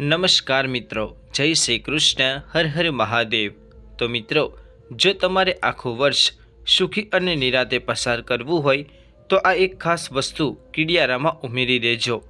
નમસ્કાર મિત્રો, જય શ્રી કૃષ્ણ, હર હર મહાદેવ. તો મિત્રો, જો તમારે આખું વર્ષ સુખી અને નિરાતે પસાર કરવું હોય, તો આ એક ખાસ વસ્તુ કીડિયારામાં ઉમેરી દેજો.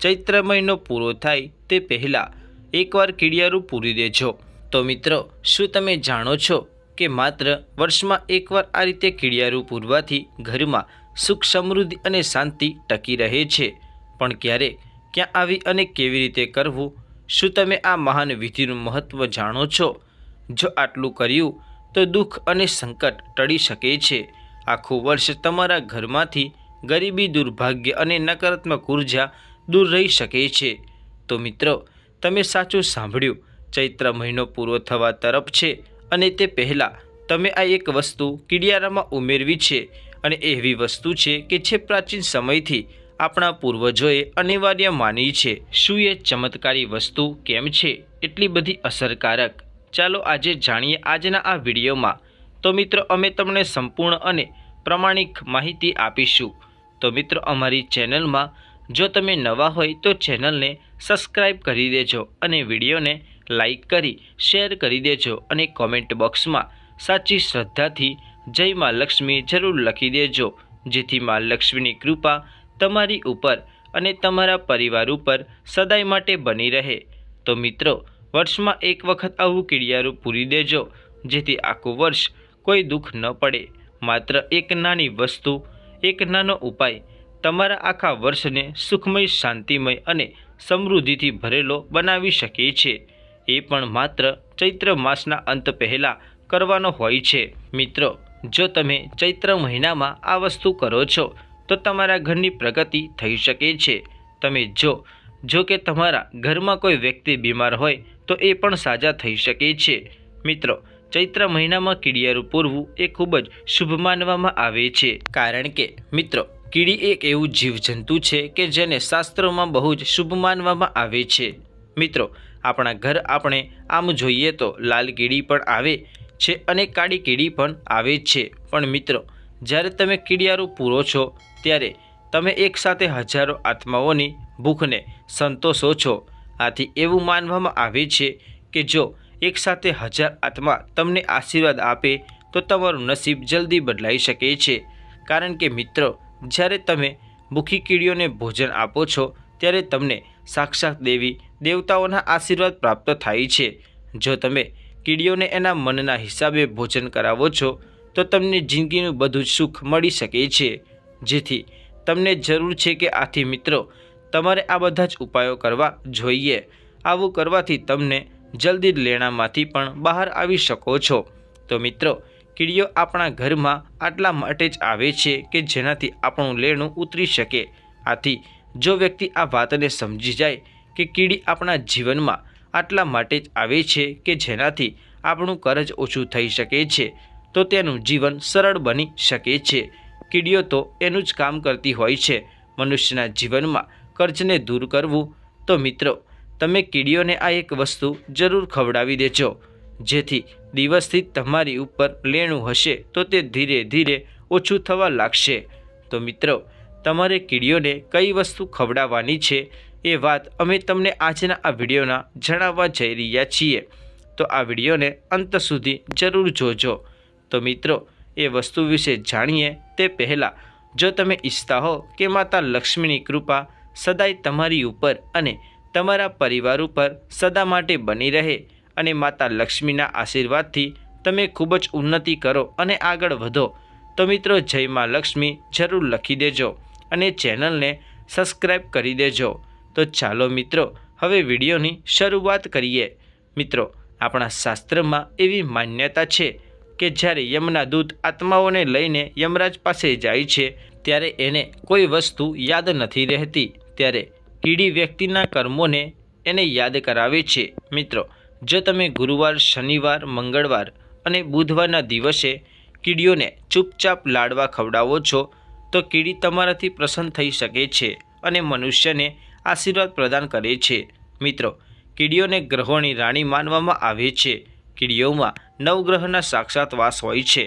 ચૈત્ર મહિનો પૂરો થાય તે પહેલાં એકવાર કીડિયારું પૂરી દેજો. તો મિત્રો, શું તમે જાણો છો કે માત્ર વર્ષમાં એકવાર આ રીતે કીડિયારું પૂરવાથી ઘરમાં સુખ સમૃદ્ધિ અને શાંતિ ટકી રહે છે? પણ ક્યારે, ક્યાં આવી અને કેવી રીતે કરવું? શું તમે આ મહાન વિધિનું મહત્ત્વ જાણો છો? જો આટલું કર્યું, તો દુઃખ અને સંકટ ટળી શકે છે. આખું વર્ષ તમારા ઘરમાંથી ગરીબી, દુર્ભાગ્ય અને નકારાત્મક ઊર્જા દૂર રહી શકે છે. તો મિત્રો, તમે સાચું સાંભળ્યું. ચૈત્ર મહિનો પૂરો થવા તરફ છે અને તે પહેલાં તમે આ એક વસ્તુ કિડિયારામાં ઉમેરવી છે અને એવી વસ્તુ છે કે જે પ્રાચીન સમયથી આપણા પૂર્વજોએ અનિવાર્ય માની છે, શું એ ચમત્કારી વસ્તુ, કેમ છે, એટલી બધી અસરકારક. ચાલો આજે જાણીએ આજના આ વિડીયોમાં. તો મિત્રો, અમે તમને સંપૂર્ણ અને પ્રમાણિક માહિતી આપીશું. તો મિત્રો, અમારી ચેનલમાં જો તમે નવા હોય તો ચેનલને સબસ્ક્રાઈબ કરી દેજો અને વિડીયોને લાઈક કરી, શેર કરી દેજો અને કોમેન્ટ બોક્સમાં સાચી શ્રદ્ધાથી જય મા લક્ષ્મી જરૂર લખી દેજો. જેથી મા લક્ષ્મીની કૃપા તમારી ઉપર અને તમારા પરિવાર ઉપર સદાય માટે બની રહે. તો મિત્રો, વર્ષમાં એક વખત આવું કીડિયારું પૂરી દેજો, જેથી આખું વર્ષ કોઈ દુઃખ ન પડે. માત્ર એક નાની વસ્તુ, એક નાનો ઉપાય, તમારા આખા વર્ષને સુખમય, શાંતિમય અને સમૃદ્ધિથી ભરેલો બનાવી શકે છે. એ પણ માત્ર ચૈત્ર માસના અંત પહેલાં કરવાનો હોય છે. મિત્રો, જો તમે ચૈત્ર મહિનામાં આ વસ્તુ કરો છો તો તમારા ઘરની પ્રગતિ થઈ શકે છે. તમે જો જો કે તમારા ઘરમાં કોઈ વ્યક્તિ બીમાર હોય, તો એ પણ સાજા થઈ શકે છે. મિત્રો, ચૈત્ર મહિનામાં કીડિયારું પૂરવું એ ખૂબ જ શુભ માનવામાં આવે છે. કારણ કે, મિત્રો, કીડી એક એવું જીવજંતુ છે કે જેને શાસ્ત્રોમાં બહુ જ શુભ માનવામાં આવે છે. મિત્રો, આપણા ઘર આપણે આમ જોઈએ તો લાલ કીડી પણ આવે છે અને કાળી કીડી પણ આવે છે. પણ મિત્રો જ્યારે તમે કીડિયારું પૂરો છો, ત્યારે તમે એકસાથે હજારો આત્માઓની ભૂખને સંતોષો છો. આથી એવું માનવામાં આવે છે કે જો એકસાથે હજાર આત્મા તમને આશીર્વાદ આપે, તો તમારું નસીબ જલ્દી બદલાઈ શકે છે. કારણ કે મિત્રો, જ્યારે તમે ભૂખી કીડીઓને ભોજન આપો છો, ત્યારે તમને સાક્ષાત દેવી દેવતાઓના આશીર્વાદ પ્રાપ્ત થાય છે. જો તમે કીડીઓને એના મનના હિસાબે ભોજન કરાવો છો તો તમને જિંદગીનું બધું જ સુખ મળી શકે છે. જેથી તમને જરૂર છે કે આથી મિત્રો, તમારે આ બધા જ ઉપાયો કરવા જોઈએ. આવું કરવાથી તમને જલ્દી લેણામાંથી પણ બહાર આવી શકો છો. તો મિત્રો, કીડીઓ આપણા ઘરમાં આટલા માટે જ આવે છે કે જેનાથી આપણું લેણું ઉતરી શકે. આથી જો વ્યક્તિ આ વાતને સમજી જાય કે કીડી આપણા જીવનમાં આટલા માટે જ આવે છે કે જેનાથી આપણું કરજ ઓછું થઈ શકે છે તો તેનું જીવન સરળ બની શકે છે. કીડીઓ તો એનું જ કામ કરતી હોય છે. મનુષ્યના જીવનમાં કર્જને દૂર કરવું. તો મિત્રો, તમે કીડીઓને આ એક વસ્તુ જરૂર ખવડાવી દેજો. જેથી દિવસથી તમારી ઉપર લેણું હશે તો તે ધીરે ધીરે ઓછું થવા લાગશે. તો મિત્રો, તમારે કીડીઓને કઈ વસ્તુ ખવડાવવાની છે એ વાત અમે તમને આજના આ વિડીયોના જણાવવા જઈ રહ્યા છીએ. તો આ વિડીયોને અંત સુધી જરૂર જોજો. તો મિત્રો, એ વસ્તુ વિશે જાણીએ તે પહેલાં, જો તમે ઈચ્છતા હો કે માતા લક્ષ્મીની કૃપા સદાય તમારી ઉપર અને તમારા પરિવાર ઉપર સદા માટે બની રહે અને માતા લક્ષ્મીના આશીર્વાદથી તમે ખૂબ જ ઉન્નતિ કરો અને આગળ વધો, તો મિત્રો જય માં લક્ષ્મી જરૂર લખી દેજો અને ચેનલને સબસ્ક્રાઈબ કરી દેજો. તો ચાલો મિત્રો, હવે વિડીયોની શરૂઆત કરીએ. મિત્રો, આપણા શાસ્ત્રમાં એવી માન્યતા છે કે જ્યારે યમના દૂત આત્માઓને લઈને યમરાજ પાસે જાય છે, ત્યારે એને કોઈ વસ્તુ યાદ નથી રહેતી. ત્યારે કીડી વ્યક્તિના કર્મોને એને યાદ કરાવે છે. મિત્રો, જો તમે ગુરુવાર, શનિવાર, મંગળવાર અને બુધવારના દિવસે કીડીઓને ચૂપચાપ લાડવા ખવડાવો છો, તો કીડી તમારાથી પ્રસન્ન થઈ શકે છે અને મનુષ્યને આશીર્વાદ પ્રદાન કરે છે. મિત્રો, કીડીઓને ગ્રહોની રાણી માનવામાં આવે છે. કીડીઓમાં નવગ્રહના સાક્ષાત વાસ હોય છે.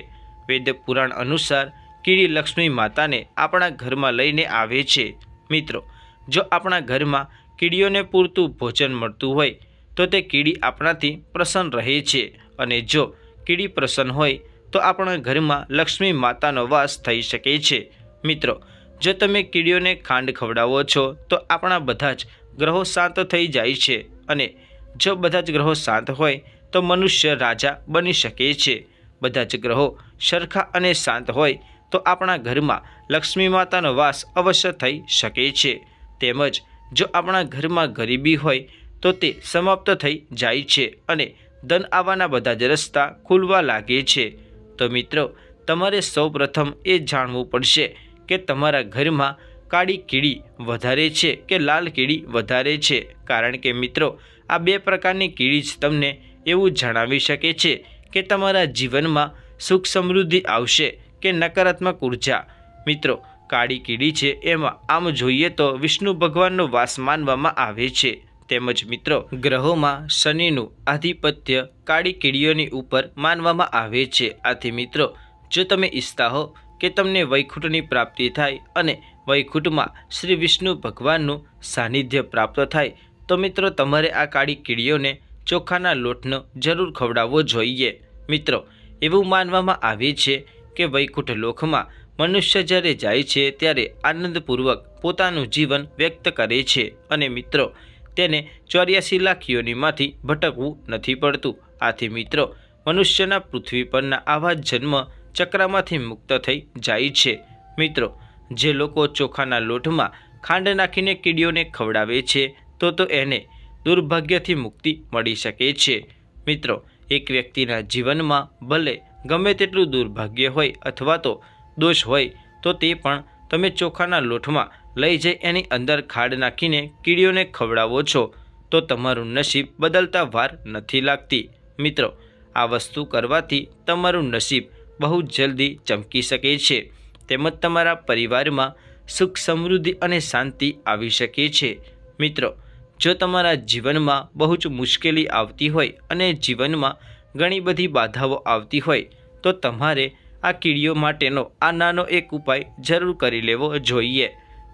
વેદ પુરાણ અનુસાર કીડી લક્ષ્મી માતાને આપણા ઘરમાં લઈને આવે છે. મિત્રો, જો આપણા ઘરમાં કીડીઓને પૂરતું ભોજન મળતું હોય, તો તે કીડી આપણાથી પ્રસન્ન રહે છે અને જો કીડી પ્રસન્ન હોય, તો આપણા ઘરમાં લક્ષ્મી માતાનો વાસ થઈ શકે છે. મિત્રો, જો તમે કીડીઓને ખાંડ ખવડાવો છો, તો આપણા બધા જ ગ્રહો શાંત થઈ જાય છે અને જો બધા જ ગ્રહો શાંત હોય તો મનુષ્ય રાજા બની શકે છે. બધા જ ગ્રહો સરખા અને શાંત હોય તો આપણા ઘરમાં લક્ષ્મી માતાનો વાસ અવશ્ય થઈ શકે છે. તેમજ જો આપણા ઘરમાં ગરીબી હોય તો તે સમાપ્ત થઈ જાય છે અને ધન આવવાના બધા જ રસ્તા ખુલવા લાગે છે. તો મિત્રો, તમારે સૌપ્રથમ એ જાણવું પડશે કે તમારા ઘરમાં કાળી કીડી વધારે છે કે લાલ કીડી વધારે છે? કારણ કે મિત્રો, આ બે પ્રકારની કીડી જ તમને એવું જણાવી શકે છે કે તમારા જીવનમાં સુખ સમૃદ્ધિ આવશે કે નકારાત્મક ઊર્જા? મિત્રો, કાળી કીડી છે એમાં આમ જોઈએ તો વિષ્ણુ ભગવાનનો વાસ માનવામાં આવે છે. તેમજ મિત્રો, ગ્રહોમાં શનિનું આધિપત્ય કાળી કીડીઓની ઉપર માનવામાં આવે છે. આથી મિત્રો, જો તમે ઈચ્છતા હો કે તમને વૈકુંઠની પ્રાપ્તિ થાય અને વૈકુંઠમાં શ્રી વિષ્ણુ ભગવાનનું સાનિધ્ય પ્રાપ્ત થાય, તો મિત્રો તમારે આ કાળી કીડીઓને ચોખાના લોટનો જરૂર ખવડાવવો જોઈએ. મિત્રો, એવું માનવામાં આવે છે કે વૈકુંઠ લોકમાં મનુષ્ય જ્યારે જાય છે ત્યારે આનંદપૂર્વક પોતાનું જીવન વ્યક્ત કરે છે અને મિત્રો, તેને ચોર્યાસી લાખ યોનીમાંથી ભટકવું નથી પડતું. આથી મિત્રો, મનુષ્યના પૃથ્વી પરના આવા જન્મ ચક્રમાંથી મુક્ત થઈ જાય છે. મિત્રો, જે લોકો ચોખાના લોટમાં ખાંડ નાખીને કીડીઓને ખવડાવે છે, તો તો એને દુર્ભાગ્યથી મુક્તિ મળી શકે છે. મિત્રો, એક વ્યક્તિના જીવનમાં ભલે ગમે તેટલું દુર્ભાગ્ય હોય અથવા તો દોષ હોય, તો તે પણ તમે ચોખાના લોટમાં લઈ જઈ એની અંદર ખાડ નાખીને કીડીઓને ખવડાવો છો, તો તમારું નસીબ બદલતા વાર નથી લાગતી. મિત્રો, આ વસ્તુ કરવાથી તમારું નસીબ બહુ જલ્દી ચમકી શકે છે. તેમજ તમારા પરિવારમાં સુખ સમૃદ્ધિ અને શાંતિ આવી શકે છે. મિત્રો જો તમારા જીવનમાં બહુ જ મુશ્કેલી આવતી હોય અને જીવનમાં ઘણી બધી બાધાઓ આવતી હોય, તો તમારે આ કીડીઓ માટેનો, આ નાનો એક ઉપાય જરૂર કરી લેવો જોઈએ,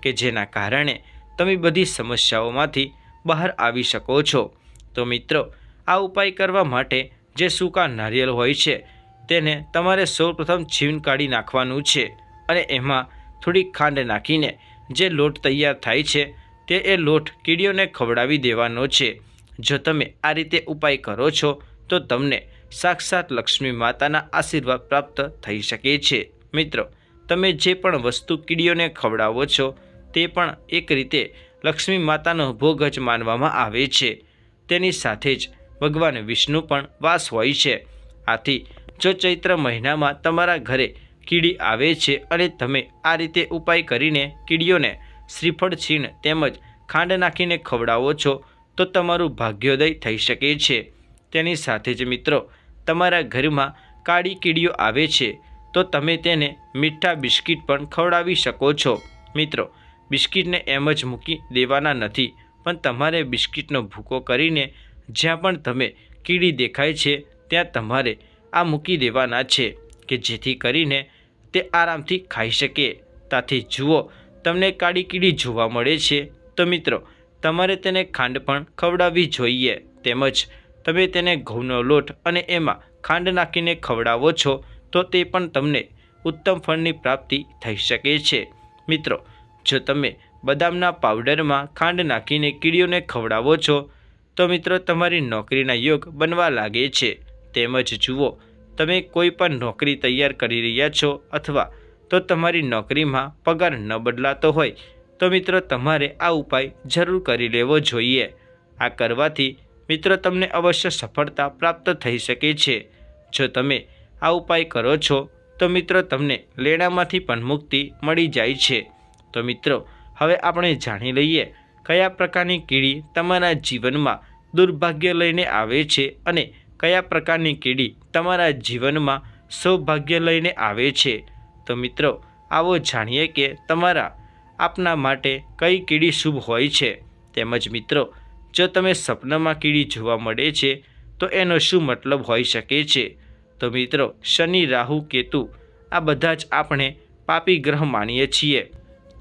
કે જેના કારણે તમે બધી સમસ્યાઓમાંથી બહાર આવી શકો છો. તો મિત્રો, આ ઉપાય કરવા માટે જે સૂકા નારિયેળ હોય છે, તેને તમારે સૌપ્રથમ છીણ કાઢી નાખવાનું છે અને એમાં થોડી ખાંડ નાખીને જે લોટ તૈયાર થાય છે તે એ લોટ કીડીઓને ખવડાવી દેવાનો છે. જો તમે આ રીતે ઉપાય કરો છો, તો તમને સાક્ષાત લક્ષ્મી માતાના આશીર્વાદ પ્રાપ્ત થઈ શકે છે. મિત્રો, તમે જે પણ વસ્તુ કીડીઓને ખવડાવો છો, તે પણ એક રીતે લક્ષ્મી માતાનો ભોગ જ માનવામાં આવે છે. તેની સાથે જ ભગવાન વિષ્ણુ પણ વાસ હોય છે. આથી, જો ચૈત્ર મહિનામાં તમારા ઘરે કીડી આવે છે અને તમે આ રીતે ઉપાય કરીને કીડીઓને શ્રીફળ છીણ તેમજ ખાંડ નાખીને ખવડાવો છો, તો તમારું ભાગ્યોદય થઈ શકે છે. તેની સાથે જ મિત્રો, તમારા ઘરમાં કાળી કીડીઓ આવે છે, તો તમે તેને મીઠા બિસ્કિટ પણ ખવડાવી શકો છો. મિત્રો, બિસ્કિટને એમ જ મૂકી દેવાના નથી, પણ તમારે બિસ્કિટનો ભૂકો કરીને જ્યાં પણ તમે કીડી દેખાય છે, ત્યાં તમારે આ મૂકી દેવાના છે, કે જેથી કરીને તે આરામથી ખાઈ શકે. તાથી જુઓ તમને કાળી કીડી જોવા મળે છે. તો મિત્રો, તમારે તેને ખાંડ પણ ખવડાવવી જોઈએ. તેમજ, તમે તેને ઘઉંનો લોટ અને એમાં ખાંડ નાખીને ખવડાવો છો, તો તે પણ તમને ઉત્તમ ફળની પ્રાપ્તિ થઈ શકે છે. મિત્રો, જો તમે બદામના પાવડરમાં ખાંડ નાખીને કીડીઓને ખવડાવો છો, તો મિત્રો, તમારી નોકરીના યોગ બનવા લાગે છે. તેમજ જુઓ, તમે કોઈ પણ નોકરી તૈયાર કરી રહ્યા છો અથવા તો તમારી નોકરીમાં પગાર ન બદલાતો હોય તો મિત્રો તમારે આ ઉપાય જરૂર કરી લેવો જોઈએ. આ કરવાથી મિત્રો તમને અવશ્ય સફળતા પ્રાપ્ત થઈ શકે છે. જો તમે આ ઉપાય કરો છો, તો મિત્રો તમને લેણામાંથી પણ મુક્તિ મળી જાય છે. તો મિત્રો, હવે આપણે જાણી લઈએ કયા પ્રકારની કીડી તમારા જીવનમાં દુર્ભાગ્ય લઈને આવે છે અને કયા પ્રકારની કીડી તમારા જીવનમાં સૌભાગ્ય લઈને આવે છે. તો મિત્રો, આવો જાણીએ કે તમારા આપના માટે કઈ કીડી શુભ હોય છે. તેમજ મિત્રો, જો તમે સપનામાં કીડી જોવા મળે છે, તો એનો શું મતલબ હોઈ શકે છે? તો મિત્રો, શનિ, રાહુ, કેતુ, આ બધા જ આપણે પાપી ગ્રહ માનીએ છીએ.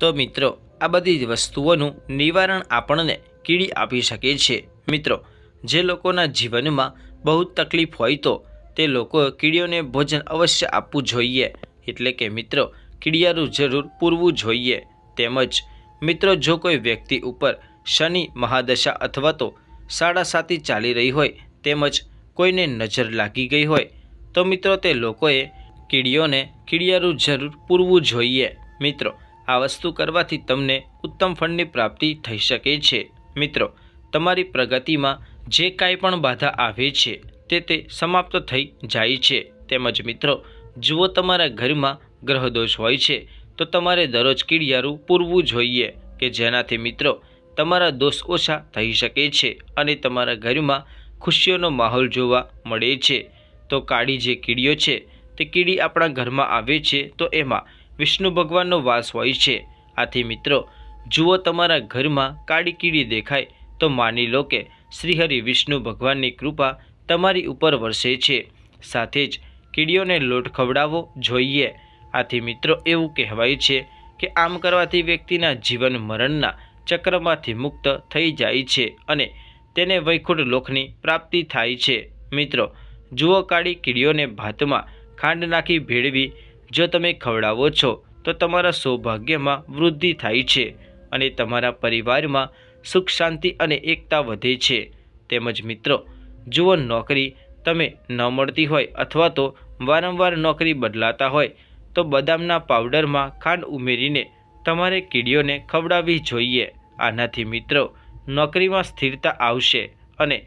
તો મિત્રો, આ બધી વસ્તુઓનું નિવારણ આપણને કીડી આપી શકે છે. મિત્રો, જે લોકોના જીવનમાં બહુ તકલીફ હોય તો તે લોકો કીડીઓને ભોજન અવશ્ય આપવું જોઈએ. એટલે કે મિત્રો, કીડિયારું જરૂર પૂરવું જોઈએ. તેમજ, મિત્રો, જો કોઈ વ્યક્તિ ઉપર શનિ, મહાદશા અથવા તો સાડા સાતી ચાલી રહી હોય, તેમજ કોઈને નજર લાગી ગઈ હોય, તો મિત્રો, તે લોકોએ કીડીઓને કીડિયારું જરૂર પૂરવું જોઈએ. મિત્રો, આ વસ્તુ કરવાથી તમને ઉત્તમ ફળની પ્રાપ્તિ થઈ શકે છે. મિત્રો, તમારી પ્રગતિમાં જે કાંઈ પણ બાધા આવે છે, તે તે સમાપ્ત થઈ જાય છે. તેમજ મિત્રો જુઓ તમારા ઘરમાં ગ્રહદોષ હોય છે, તો તમારે દરરોજ કીડિયારું પૂરવું જોઈએ કે જેનાથી મિત્રો તમારા દોષ ઓછા થઈ શકે છે અને તમારા ઘરમાં ખુશીઓનો માહોલ જોવા મળે છે. તો કાળી જે કીડીઓ છે, તે કીડી આપણા ઘરમાં આવે છે, તો એમાં વિષ્ણુ ભગવાનનો વાસ હોય છે. આથી મિત્રો, જુઓ તમારા ઘરમાં કાળી કીડી દેખાય, તો માની લો કે શ્રીહરિ વિષ્ણુ ભગવાનની કૃપા તમારી ઉપર વરસે છે. સાથે જ કીડીઓને લોટ ખવડાવવો જોઈએ. આથી મિત્રો એવું કહેવાય છે કે આમ કરવાથી વ્યક્તિના જીવન મરણના ચક્રમાંથી મુક્ત થઈ જાય છે અને તેને વૈકુંઠ લોકની પ્રાપ્તિ થાય છે. મિત્રો, જુઓ કાળી કીડીઓને ભાતમાં ખાંડ નાખી ભેળવી. જો તમે ખવડાવો છો, તો તમારા સૌભાગ્યમાં વૃદ્ધિ થાય છે અને તમારા પરિવારમાં સુખ શાંતિ અને એકતા વધે છે. તેમજ મિત્રો, જુઓ નોકરી તમે ન મળતી હોય અથવા તો વારંવાર નોકરી બદલાતા હોય, તો બદામના પાવડરમાં ખાંડ ઉમેરીને તમારે કીડીઓને ખવડાવવી જોઈએ. આનાથી મિત્રો, નોકરીમાં સ્થિરતા આવશે અને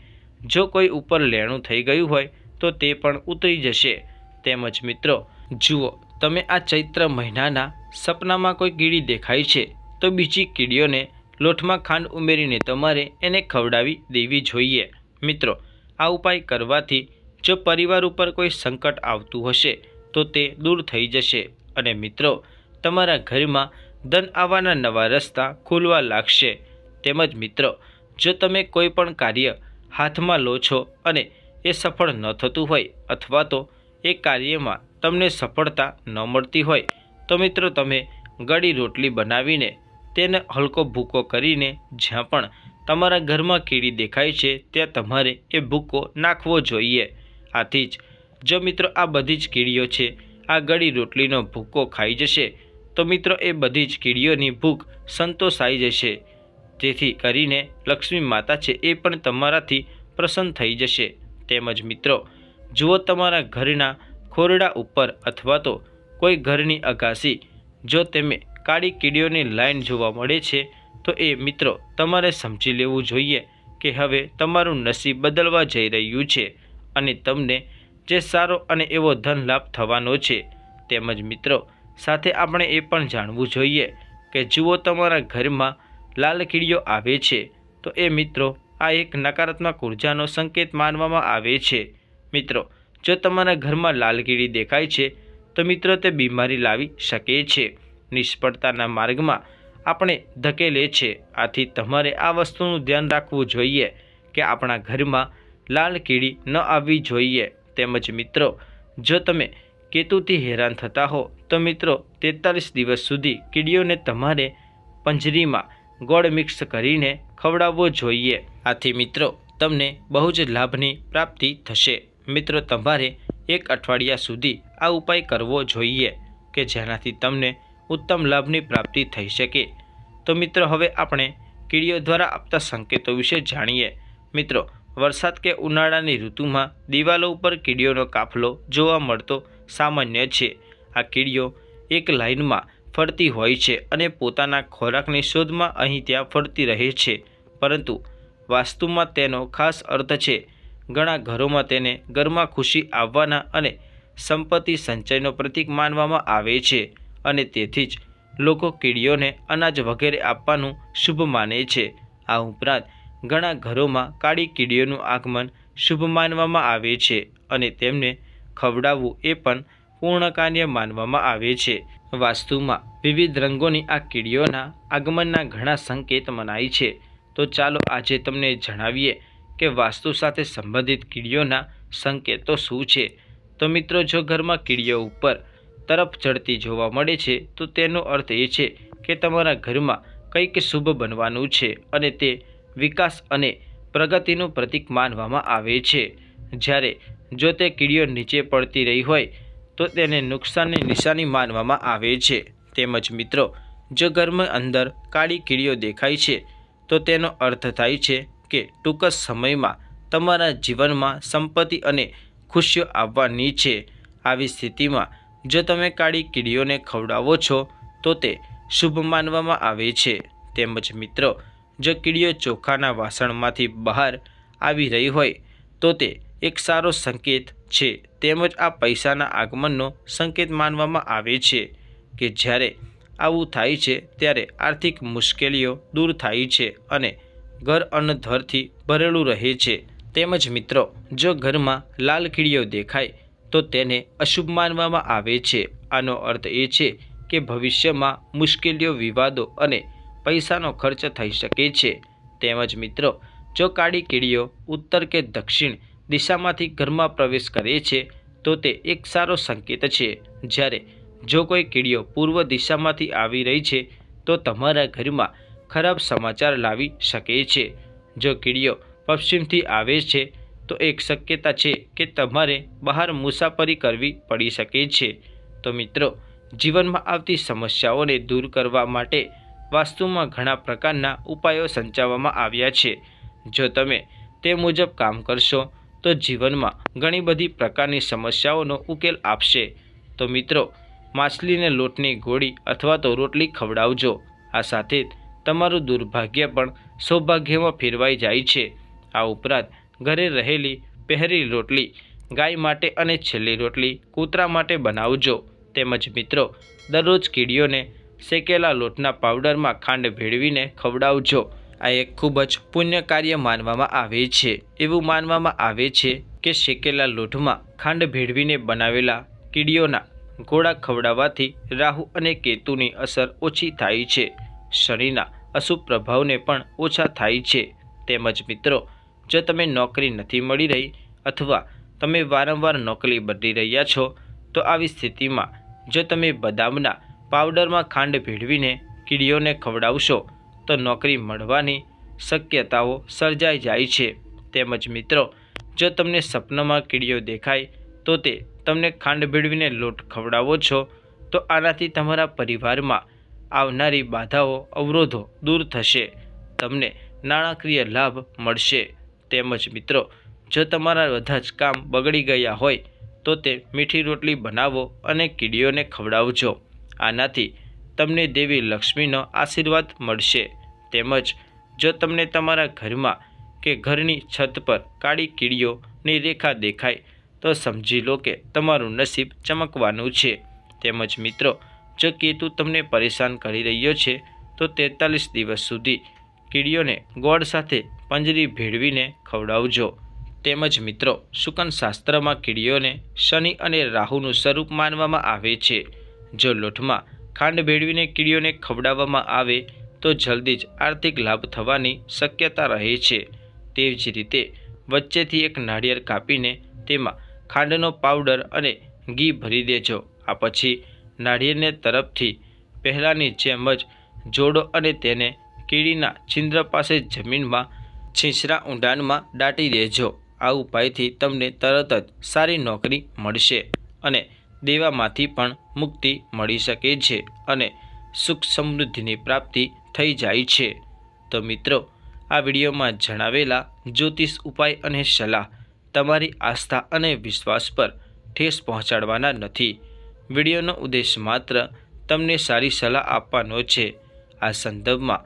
જો કોઈ ઉપર લેણું થઈ ગયું હોય, તો તે પણ ઉતરી જશે. તેમજ મિત્રો, જુઓ, તમે આ ચૈત્ર મહિનાના સપનામાં કોઈ કીડી દેખાય છે, તો બીજી કીડીઓને લોટમાં ખાંડ ઉમેરીને તમારે એને ખવડાવી દેવી જોઈએ. મિત્રો આ ઉપાય કરવાથી જો પરિવાર ઉપર કોઈ સંકટ આવતું હશે, તો તે દૂર થઈ જશે. અને મિત્રો, તમારા ઘરમાં ધન આવવાના નવા રસ્તા ખુલવા લાગશે. તેમજ મિત્રો, જો તમે કોઈ પણ કાર્ય હાથમાં લો છો અને એ સફળ ન થતું હોય અથવા તો એ કાર્યમાં તમને સફળતા ન મળતી હોય, તો મિત્રો તમે ગળી રોટલી બનાવીને તેને હલકો ભૂકો કરીને જ્યાં પણ તમારા ઘરમાં કીડી દેખાય છે, ત્યાં તમારે એ ભૂકો નાખવો જોઈએ. આથી જ, જો મિત્રો આ બધી જ કીડીઓ છે, આ ગળી રોટલીનો ભૂકો ખાઈ જશે, તો મિત્રો એ બધી જ કીડીઓની ભૂખ સંતોષાઈ જશે. જેથી કરીને લક્ષ્મી માતા છે એ પણ તમારાથી પ્રસન્ન થઈ જશે. તેમજ મિત્રો, જુઓ તમારા ઘરના ખોરડા ઉપર અથવા તો કોઈ ઘરની અગાસી, જો તમે કાળી કીડીઓની લાઈન જોવા મળે છે તો એ મિત્રો, તમારે સમજી લેવું જોઈએ કે હવે તમારું નસીબ બદલવા જઈ રહ્યું છે અને તમને જે સારો અને એવો ધન લાભ થવાનો છે. તેમજ મિત્રો, સાથે આપણે એ પણ જાણવું જોઈએ કે જુઓ તમારા ઘરમાં લાલ કીડીઓ આવે છે. તો એ મિત્રો, આ એક નકારાત્મક ઉર્જાનો સંકેત માનવામાં આવે છે. મિત્રો, જો તમારા ઘરમાં લાલ કીડી દેખાય છે, તો મિત્રો તે બીમારી લાવી શકે છે. નિષ્ફળતાના માર્ગમાં આપણે ધકેલે છે આથી તમારે આ વસ્તુનું ધ્યાન રાખવું જોઈએ કે આપણા ઘરમાં લાલ કીડી ન આવવી જોઈએ. તેમજ મિત્રો, જો તમે કેતુથી હેરાન થતા હો, તો મિત્રો, તેતાલીસ દિવસ સુધી કીડીઓને તમારે પંજરીમાં ગોળ મિક્સ કરીને ખવડાવવો જોઈએ. આથી મિત્રો, તમને બહુ જ લાભની પ્રાપ્તિ થશે. મિત્રો, તમારે એક અઠવાડિયા સુધી આ ઉપાય કરવો જોઈએ કે જેનાથી તમને ઉત્તમ લાભની પ્રાપ્તિ થઈ શકે. તો મિત્રો, હવે આપણે કીડીઓ દ્વારા આપતા સંકેતો વિશે જાણીએ. મિત્રો, વરસાદ કે ઉનાળાની ઋતુમાં દિવાલો ઉપર કીડીઓનો કાફલો જોવા મળતો સામાન્ય છે. આ કીડીઓ એક લાઇનમાં ફરતી હોય છે અને પોતાના ખોરાકની શોધમાં અહીં ત્યાં ફરતી રહે છે. પરંતુ વાસ્તુમાં તેનો ખાસ અર્થ છે, ઘણા ઘરોમાં તેને ઘરમાં ખુશી આવવાના અને સંપત્તિ સંચયનો પ્રતીક માનવામાં આવે છે. અને તેથી જ લોકો કીડીઓને અનાજ વગેરે આપવાનું શુભ માને છે. આ ઉપરાંત ઘણા ઘરોમાં કાળી કીડીઓનું આગમન શુભ માનવામાં આવે છે અને તેમને ખવડાવવું એ પણ પૂર્ણ કાર્ય માનવામાં આવે છે. વાસ્તુમાં વિવિધ રંગોની આ કીડીઓના આગમનના ઘણા સંકેત મનાય છે. તો ચાલો આજે તમને જણાવીએ કે વાસ્તુ સાથે સંબંધિત કીડીઓના સંકેતો શું છે. તો મિત્રો, જો ઘરમાં કીડીઓ ઉપર તરફ ચડતી જોવા મળે છે, તો તેનો અર્થ એ છે કે તમારા ઘરમાં કંઈક શુભ બનવાનું છે અને તે વિકાસ અને પ્રગતિનું પ્રતીક માનવામાં આવે છે. જ્યારે જો તે કીડીઓ નીચે પડતી રહી હોય, તો તેને નુકસાનની નિશાની માનવામાં આવે છે. તેમજ મિત્રો, જો ઘરમાં અંદર કાળી કીડીઓ દેખાય છે, તો તેનો અર્થ થાય છે કે ટૂંક સમયમાં તમારા જીવનમાં સંપત્તિ અને ખુશીઓ આવવાની છે. આવી સ્થિતિમાં જો તમે કાળી કીડીઓને ખવડાવો છો, તો તે શુભ માનવામાં આવે છે. તેમજ મિત્રો, જો કીડીઓ ચોખાના વાસણમાંથી બહાર આવી રહી હોય, તો તે એક સારો સંકેત છે. તેમજ આ પૈસાના આગમનનો સંકેત માનવામાં આવે છે કે જ્યારે આવું થાય છે, ત્યારે આર્થિક મુશ્કેલીઓ દૂર થાય છે અને ઘર અન્નધરથી ભરેલું રહે છે. તેમજ મિત્રો, જો ઘરમાં લાલ કીડીઓ દેખાય તો તેને અશુભ માનવામાં આવે છે. આનો અર્થ એ છે કે ભવિષ્યમાં મુશ્કેલીઓ, વિવાદો અને પૈસાનો ખર્ચ થઈ શકે છે. તેમજ મિત્રો, જો કાળી કીડીઓ ઉત્તર કે દક્ષિણ દિશામાંથી ઘરમાં પ્રવેશ કરે છે, તો તે એક સારો સંકેત છે. જ્યારે જો કોઈ કીડીઓ પૂર્વ દિશામાંથી આવી રહી છે, તો તમારા ઘરમાં ખરાબ સમાચાર લાવી શકે છે. જો કીડીઓ પશ્ચિમથી આવે છે તો એક શક્યતા છે કે તમારે બહાર મુસાફરી કરવી પડી શકે છે. તો મિત્રો, જીવનમાં આવતી સમસ્યાઓને દૂર કરવા માટે વાસ્તુમાં ઘણા પ્રકારના ઉપાયો સંચાવવામાં આવ્યા છે. જો તમે તે મુજબ કામ કરશો, તો જીવનમાં ઘણી બધી પ્રકારની સમસ્યાઓનો ઉકેલ આપશે. તો મિત્રો, માછલીને લોટની ગોળી અથવા તો રોટલી ખવડાવજો. આ સાથે જ તમારું દુર્ભાગ્ય પણ સૌભાગ્યમાં ફેરવાઈ જાય છે. આ ઉપરાંત ઘરે રહેલી પહેરી રોટલી, ગાય માટે અને છેલ્લી રોટલી કૂતરા માટે બનાવજો. તેમજ મિત્રો, દરરોજ કીડીઓને શેકેલા લોટના પાવડરમાં ખાંડ ભેળવીને ખવડાવજો. આ એક ખૂબ જ પુણ્ય કાર્ય માનવામાં આવે છે. એવું માનવામાં આવે છે કે શેકેલા લોટમાં ખાંડ ભેળવીને બનાવેલા કીડીઓના ઘોડા ખવડાવવાથી રાહુ અને કેતુની અસર ઓછી થાય છે. શનિના અશુભ પ્રભાવને પણ ઓછા થાય છે. તેમજ મિત્રો જો તમે નોકરી નથી મળી રહી અથવા તમે વારંવાર નોકરી બદલી રહ્યા છો, તો આવી સ્થિતિમાં જો તમે બદામના પાવડરમાં ખાંડ ભેળવીને કીડીઓને ખવડાવશો, તો નોકરી મળવાની શક્યતાઓ સર્જાઈ જાય છે. તેમજ મિત્રો, જો તમને સપનામાં કીડીઓ દેખાય, તો તે તમને ખાંડ ભેળવીને લોટ ખવડાવો છો, તો આનાથી તમારા પરિવારમાં આવનારી બાધાઓ અવરોધો દૂર થશે. તમને નાણાકીય લાભ મળશે. તેમજ મિત્રો, જો તમારા બધા જ કામ બગડી ગયા હોય, તો તે મીઠી રોટલી બનાવો અને કીડીઓને ખવડાવજો. આનાથી તમને દેવી લક્ષ્મીનો આશીર્વાદ મળશે. તેમજ, જો તમને તમારા ઘરમાં કે ઘરની છત પર કાળી કીડીઓની રેખા દેખાય, તો સમજી લો કે તમારું નસીબ ચમકવાનું છે. તેમજ મિત્રો, જો કેતુ તમને પરેશાન કરી રહ્યો છે, તો તેતાલીસ દિવસ સુધી કીડીઓને ગોળ સાથે પંજરી ભેળવીને ખવડાવજો. તેમજ મિત્રો શુકન શાસ્ત્રમાં કીડીઓને શનિ અને રાહુનું સ્વરૂપ માનવામાં આવે છે. જો લોટમાં ખાંડ ભેળવીને કીડીઓને ખવડાવવામાં આવે, તો જલ્દી જ આર્થિક લાભ થવાની શક્યતા રહે છે. તેવી જ રીતે વચ્ચેથી એક નાળિયેર કાપીને તેમાં ખાંડનો પાવડર અને ઘી ભરી દેજો. આ પછી નાળિયેરને તરફથી પહેલાંની જેમ જ જોડો અને તેને કીડીના છિદ્ર પાસે જમીનમાં છીછરા ઊંડાણમાં દાટી દેજો. આ ઉપાયથી તમને તરત જ સારી નોકરી મળશે અને દેવામાંથી પણ મુક્તિ મળી શકે છે અને સુખ સમૃદ્ધિની પ્રાપ્તિ થઈ જાય છે. તો મિત્રો, આ વિડીયોમાં જણાવેલા જ્યોતિષ ઉપાય અને સલાહ તમારી આસ્થા અને વિશ્વાસ પર ઠેસ પહોંચાડવાના નથી. વિડીયોનો ઉદ્દેશ માત્ર તમને સારી સલાહ આપવાનો છે. આ સંદર્ભમાં